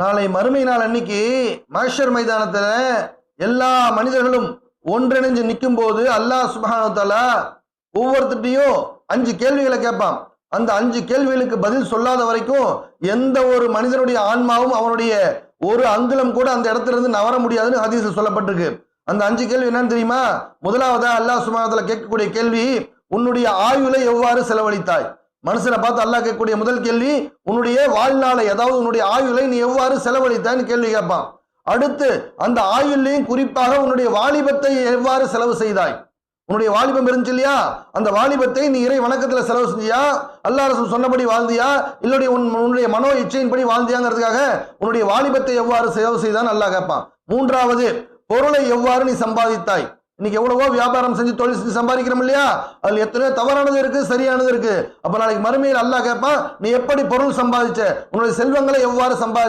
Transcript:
நாளை மறுமை நாள் அன்னைக்கு மஹ்ஷர் மைதானத்துல எல்லா மனிதர்களும் ஒன்றிணைஞ்சு நிற்கும் போது அல்லாஹ் சுப்ஹானஹு தஆலா அஞ்சு கேள்விகளை கேட்பான். அந்த அஞ்சு கேள்விகளுக்கு பதில் சொல்லாத வரைக்கும் எந்த ஒரு மனிதனுடைய ஆன்மாவும் அவனுடைய ஒரு அங்குலம் கூட அந்த இடத்துல இருந்து நவர முடியாதுன்னு ஹதீஸ் சொல்லப்பட்டிருக்கு. அந்த அஞ்சு கேள்வி என்னன்னு தெரியுமா? முதலாவதா அல்லாஹ் சுப்ஹானஹு கேட்கக்கூடிய கேள்வி உன்னுடைய ஆயுளை எவ்வாறு செலவழித்தாய்? மனுஷனை பார்த்து அல்லாஹ் கேட்கக்கூடிய முதல் கேள்வி உன்னுடைய வாழ்நாளை அதாவது உன்னுடைய ஆயுளை நீ எவ்வாறு செலவழித்தான்னு கேள்வி கேட்பான். அடுத்து அந்த ஆயுள்லையும் குறிப்பாக உன்னுடைய வாலிபத்தை எவ்வாறு செலவு செய்தாய்? உன்னுடைய வாலிபம் இருந்துச்சு இல்லையா? அந்த வாலிபத்தை நீ இறை வணக்கத்துல செலவு செஞ்சியா? அல்லாஹ் சொன்னபடி வாழ்ந்தியா? இல்லுடைய உன் உன்னுடைய மனோ இச்சையின்படி வாழ்ந்தியாங்கிறதுக்காக உன்னுடைய வாலிபத்தை எவ்வாறு செலவு செய்தான் அல்லாஹ் கேட்பான். மூன்றாவது பொருளை எவ்வாறு நீ சம்பாதித்தாய்? இன்னைக்கு எவ்வளவோ வியாபாரம் செஞ்சு தொழில் செஞ்சு சம்பாதிக்கிறோம் இல்லையா? அதில் எத்தனையோ தவறானது இருக்கு சரியானது இருக்கு. அப்ப நாளைக்கு மறுமையில் அல்லா கேட்பான் நீ எப்படி பொருள் சம்பாதிச்ச? உன்னுடைய செல்வங்களை எவ்வாறு சம்பாதிச்ச